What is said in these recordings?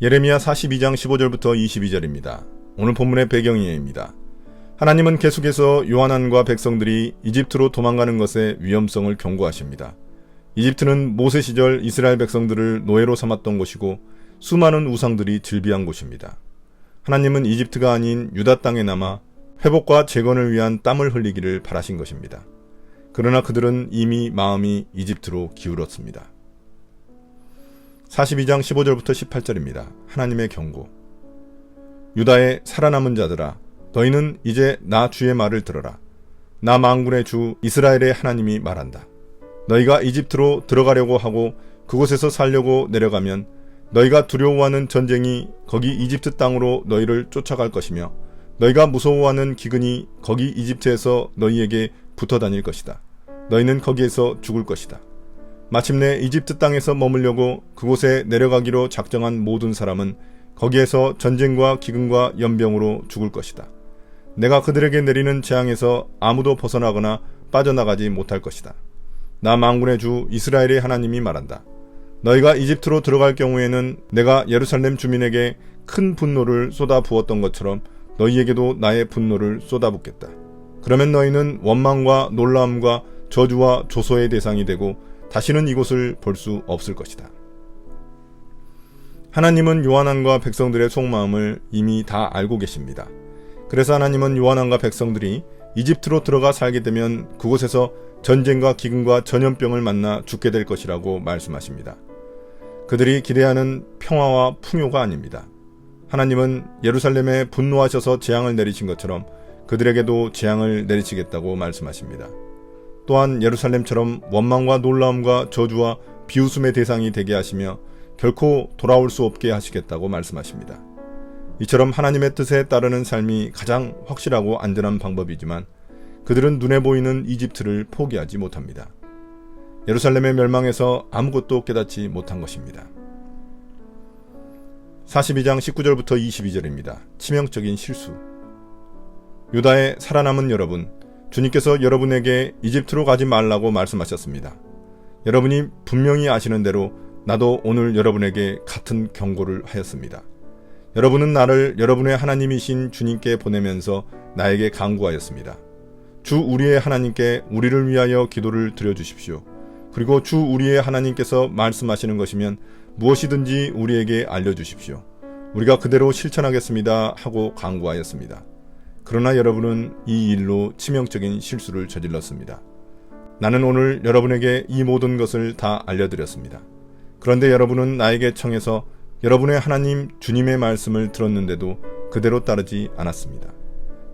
예레미야 42장 15절부터 22절입니다. 오늘 본문의 배경이입니다. 하나님은 계속해서 요한안과 백성들이 이집트로 도망가는 것의 위험성을 경고하십니다. 이집트는 모세 시절 이스라엘 백성들을 노예로 삼았던 곳이고 수많은 우상들이 즐비한 곳입니다. 하나님은 이집트가 아닌 유다 땅에 남아 회복과 재건을 위한 땀을 흘리기를 바라신 것입니다. 그러나 그들은 이미 마음이 이집트로 기울었습니다. 42장 15절부터 18절입니다. 하나님의 경고. 유다의 살아남은 자들아, 너희는 이제 나 주의 말을 들어라. 나 망군의 주 이스라엘의 하나님이 말한다. 너희가 이집트로 들어가려고 하고 그곳에서 살려고 내려가면 너희가 두려워하는 전쟁이 거기 이집트 땅으로 너희를 쫓아갈 것이며 너희가 무서워하는 기근이 거기 이집트에서 너희에게 붙어 다닐 것이다. 너희는 거기에서 죽을 것이다. 마침내 이집트 땅에서 머물려고 그곳에 내려가기로 작정한 모든 사람은 거기에서 전쟁과 기근과 연병으로 죽을 것이다. 내가 그들에게 내리는 재앙에서 아무도 벗어나거나 빠져나가지 못할 것이다. 나 망군의 주 이스라엘의 하나님이 말한다. 너희가 이집트로 들어갈 경우에는 내가 예루살렘 주민에게 큰 분노를 쏟아 부었던 것처럼 너희에게도 나의 분노를 쏟아붓겠다. 그러면 너희는 원망과 놀라움과 저주와 조소의 대상이 되고 다시는 이곳을 볼 수 없을 것이다. 하나님은 요한안과 백성들의 속마음을 이미 다 알고 계십니다. 그래서 하나님은 요한안과 백성들이 이집트로 들어가 살게 되면 그곳에서 전쟁과 기근과 전염병을 만나 죽게 될 것이라고 말씀하십니다. 그들이 기대하는 평화와 풍요가 아닙니다. 하나님은 예루살렘에 분노하셔서 재앙을 내리신 것처럼 그들에게도 재앙을 내리시겠다고 말씀하십니다. 또한 예루살렘처럼 원망과 놀라움과 저주와 비웃음의 대상이 되게 하시며 결코 돌아올 수 없게 하시겠다고 말씀하십니다. 이처럼 하나님의 뜻에 따르는 삶이 가장 확실하고 안전한 방법이지만 그들은 눈에 보이는 이집트를 포기하지 못합니다. 예루살렘의 멸망에서 아무것도 깨닫지 못한 것입니다. 42장 19절부터 22절입니다. 치명적인 실수. 유다의 살아남은 여러분, 주님께서 여러분에게 이집트로 가지 말라고 말씀하셨습니다. 여러분이 분명히 아시는 대로 나도 오늘 여러분에게 같은 경고를 하였습니다. 여러분은 나를 여러분의 하나님이신 주님께 보내면서 나에게 강구하였습니다. 주 우리의 하나님께 우리를 위하여 기도를 드려 주십시오. 그리고 주 우리의 하나님께서 말씀하시는 것이면 무엇이든지 우리에게 알려 주십시오. 우리가 그대로 실천하겠습니다 하고 강구하였습니다. 그러나 여러분은 이 일로 치명적인 실수를 저질렀습니다. 나는 오늘 여러분에게 이 모든 것을 다 알려드렸습니다. 그런데 여러분은 나에게 청해서 여러분의 하나님 주님의 말씀을 들었는데도 그대로 따르지 않았습니다.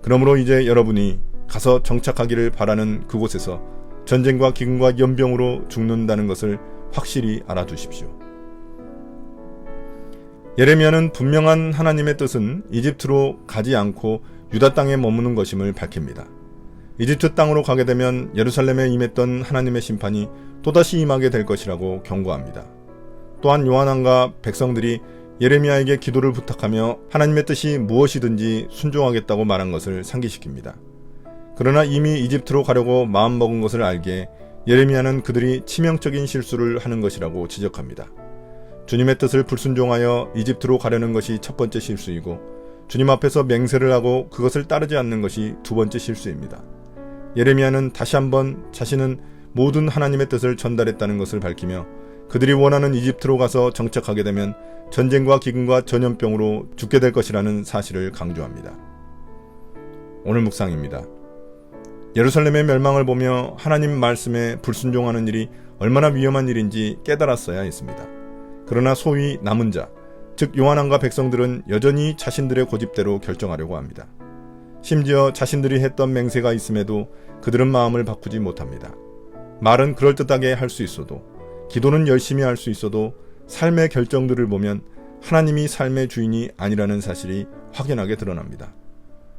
그러므로 이제 여러분이 가서 정착하기를 바라는 그곳에서 전쟁과 기근과 연병으로 죽는다는 것을 확실히 알아두십시오. 예레미야는 분명한 하나님의 뜻은 이집트로 가지 않고 유다 땅에 머무는 것임을 밝힙니다. 이집트 땅으로 가게 되면 예루살렘에 임했던 하나님의 심판이 또다시 임하게 될 것이라고 경고합니다. 또한 요한왕과 백성들이 예레미야에게 기도를 부탁하며 하나님의 뜻이 무엇이든지 순종하겠다고 말한 것을 상기시킵니다. 그러나 이미 이집트로 가려고 마음먹은 것을 알기에 예레미야는 그들이 치명적인 실수를 하는 것이라고 지적합니다. 주님의 뜻을 불순종하여 이집트로 가려는 것이 첫 번째 실수이고 주님 앞에서 맹세를 하고 그것을 따르지 않는 것이 두 번째 실수입니다. 예레미야는 다시 한번 자신은 모든 하나님의 뜻을 전달했다는 것을 밝히며 그들이 원하는 이집트로 가서 정착하게 되면 전쟁과 기근과 전염병으로 죽게 될 것이라는 사실을 강조합니다. 오늘 묵상입니다. 예루살렘의 멸망을 보며 하나님 말씀에 불순종하는 일이 얼마나 위험한 일인지 깨달았어야 했습니다. 그러나 소위 남은 자, 즉 요한왕과 백성들은 여전히 자신들의 고집대로 결정하려고 합니다. 심지어 자신들이 했던 맹세가 있음에도 그들은 마음을 바꾸지 못합니다. 말은 그럴듯하게 할 수 있어도, 기도는 열심히 할 수 있어도 삶의 결정들을 보면 하나님이 삶의 주인이 아니라는 사실이 확연하게 드러납니다.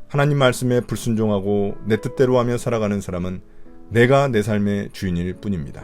하나님 말씀에 불순종하고 내 뜻대로 하며 살아가는 사람은 내가 내 삶의 주인일 뿐입니다.